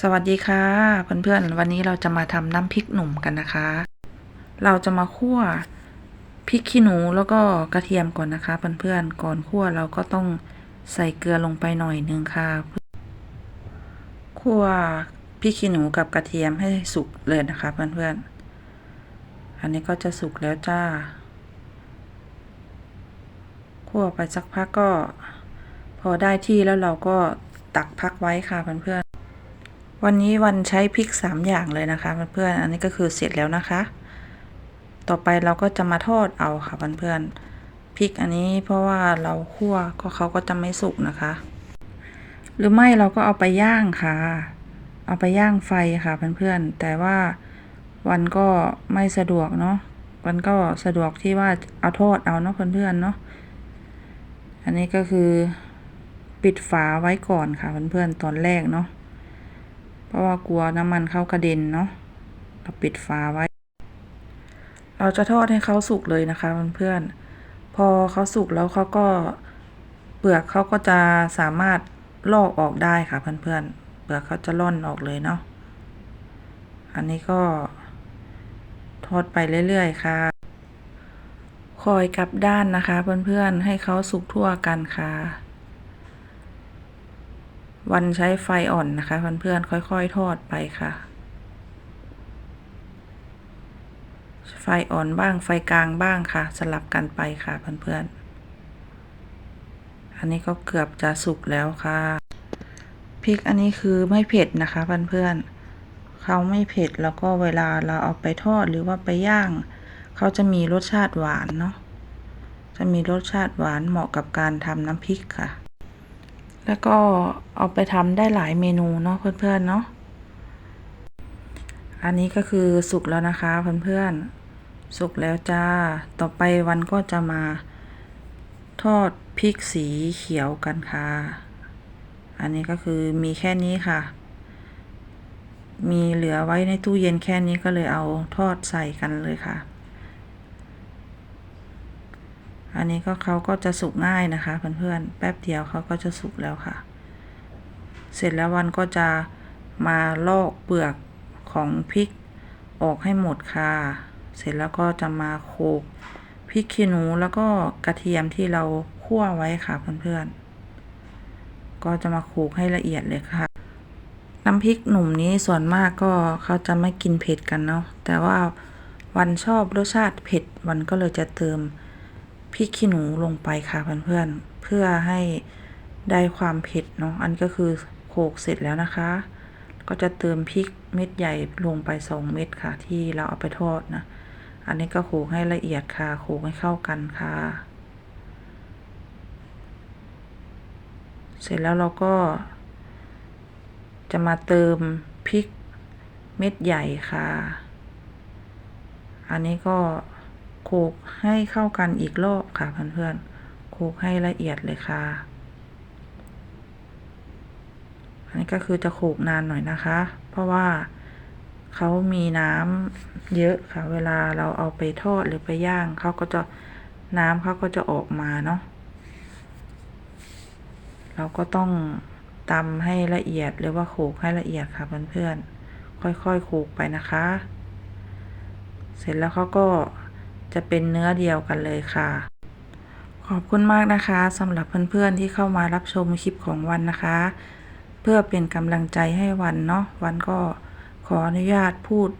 สวัสดีค่ะ เพื่อนๆ วันนี้เราจะมาทำน้ำพริกหนุ่มกันนะคะ เราจะมาคั่วพริกขี้หนูแล้วก็กระเทียมก่อนนะคะ เพื่อนๆ ก่อนคั่วเราก็ต้องใส่เกลือลงไปหน่อยนึงค่ะคั่วพริกขี้หนูกับกระเทียมให้สุกเลยนะคะ เพื่อนๆ อันนี้ก็จะสุกแล้วจ้าคั่วไปสักพักก็ พอได้ที่แล้วเราก็ตักพักไว้ค่ะเพื่อนๆ วันนี้วันใช้พริกสามอย่างเลยนะคะเพื่อนๆอันนี้ก็คือเสร็จแล้วนะคะ ต่อไปเราก็จะมาทอดเอาค่ะเพื่อนๆพริกอันนี้เพราะว่าเราคั่วก็เขาก็จะไม่สุกนะคะ หรือไม่เราก็เอาไปย่างค่ะ เอาไปย่างไฟค่ะเพื่อนๆแต่ว่าวันก็ไม่สะดวกเนาะวันก็สะดวกที่ว่าเอาทอดเอาเนาะเพื่อนๆเนาะ อันนี้ก็คือปิดฝาไว้ก่อนค่ะเพื่อนๆตอนแรกเนาะ เพราะว่ากลัวน้ำมันเข้ากระเด็นเนาะเราปิดฝาไว้ เราจะทอดให้เขาสุกเลยนะคะเพื่อนๆพอเขาสุกแล้วเขาก็เปลือกเขาก็จะสามารถลอกออกได้ค่ะเพื่อนๆเปลือกเขาจะล่อนออกเลยเนาะอันนี้ก็ทอดไปเรื่อยๆค่ะ คอยกลับด้านนะคะเพื่อนๆให้เขาสุกทั่วกันค่ะ วันใช้ไฟอ่อนนะคะเพื่อนๆค่อยๆทอดไปค่ะ ไฟอ่อนบ้างไฟกลางบ้างค่ะ สลับกันไปค่ะเพื่อนๆอันนี้ก็เกือบจะสุกแล้วค่ะ พริกอันนี้คือไม่เผ็ดนะคะเพื่อนๆเขาไม่เผ็ดแล้วก็เวลาเราเอาไปทอดหรือว่าไปย่าง เขาจะมีรสชาติหวานเนาะ จะมีรสชาติหวานเหมาะกับการทำน้ำพริกค่ะ แล้วก็เอาไปทำได้หลายเมนูเนาะเพื่อนๆเนาะ อันนี้ก็คือสุกแล้วนะคะเพื่อนๆ สุกแล้วจ้า ต่อไปวันก็จะมาทอดพริกสีเขียวกันค่ะ อันนี้ก็คือมีแค่นี้ค่ะ มีเหลือไว้ในตู้เย็นแค่นี้ก็เลยเอาทอดใส่กันเลยค่ะ อันนี้ก็เขาก็จะสุกง่ายนะคะเพื่อนๆ แป๊บเดียวเขาก็จะสุกแล้วค่ะ เสร็จแล้ววันก็จะมาลอกเปลือกของพริกออกให้หมดค่ะ เสร็จแล้วก็จะมาโขลกพริกขี้หนูแล้วก็กระเทียมที่เราคั่วไว้ค่ะเพื่อนๆ ก็จะมาโขลกให้ละเอียดเลยค่ะ น้ำพริกหนุ่มนี้ส่วนมากก็เขาจะไม่กินเผ็ดกันเนาะ แต่ว่าวันชอบรสชาติเผ็ดวันก็เลยจะเติม พริกขี้หนูลงไปค่ะเพื่อนๆ เพื่อให้ได้ความเผ็ดเนาะ อันก็คือโขลกเสร็จแล้วนะคะ ก็จะเติมพริกเม็ดใหญ่ลงไปสองเม็ดค่ะ ที่เราเอาไปทอดนะ อันนี้ก็โขลกให้ละเอียดค่ะ โขลกให้เข้ากันค่ะ เสร็จแล้วเราก็ จะมาเติมพริกเม็ดใหญ่ค่ะ อันนี้ก็ โขกให้เข้ากันอีกรอบค่ะเพื่อนๆโขกให้ละเอียดเลยค่ะ อันนี้ก็คือจะโขกนานหน่อยนะคะ เพราะว่าเขามีน้ำเยอะค่ะ เวลาเราเอาไปทอดหรือไปย่างเขาก็จะน้ำเขาก็จะออกมาเนาะเราก็ต้องตำให้ละเอียดหรือว่าโขกให้ละเอียดค่ะเพื่อนๆค่อยๆโขกไปนะคะ เสร็จแล้วเขาก็ จะเป็นเนื้อเดียวกันเลยค่ะ ขอบคุณมากนะคะสำหรับเพื่อนๆที่เข้ามารับชมคลิปของวันนะคะ เพื่อเป็นกำลังใจให้วันเนาะวันก็ขออนุญาตพูด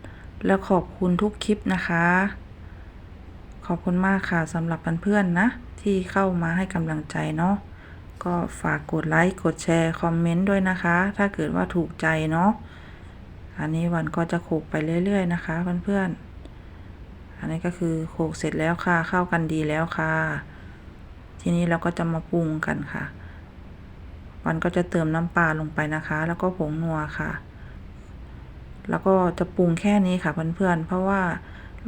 และขอบคุณทุกคลิปนะคะ ขอบคุณมากค่ะสำหรับเพื่อนๆนะ ที่เข้ามาให้กำลังใจเนาะก็ฝากกดไลค์กดแชร์คอมเมนต์ด้วยนะคะ ถ้าเกิดว่าถูกใจเนาะอันนี้วันก็จะขลกไปเรื่อย ๆ นะคะเพื่อนๆ อันนี้ก็คือโขลกเสร็จแล้วค่ะ เข้ากันดีแล้วค่ะ ทีนี้เราก็จะมาปรุงกันค่ะ วันก็จะเติมน้ำปลาลงไปนะคะ แล้วก็ผงนัวค่ะ แล้วก็จะปรุงแค่นี้ค่ะเพื่อนๆ เพราะว่า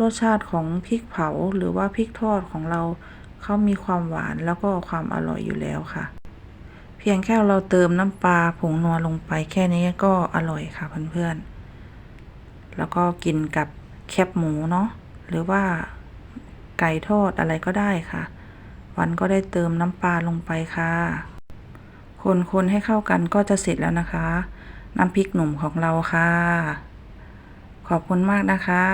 รสชาติของพริกเผาหรือว่าพริกทอดของเราเขามีความหวานแล้วก็ความอร่อยอยู่แล้วค่ะ เพียงแค่เราเติมน้ำปลาผงนัวลงไปแค่นี้ก็อร่อยค่ะเพื่อนๆ แล้วก็กินกับแคบหมูเนาะ หรือว่าไก่ทอดอะไรก็ได้ค่ะ วันก็ได้เติมน้ำปลาลงไปค่ะ คนๆให้เข้ากันก็จะเสร็จแล้วนะคะ น้ำพริกหนุ่มของเราค่ะ ขอบคุณมากนะคะ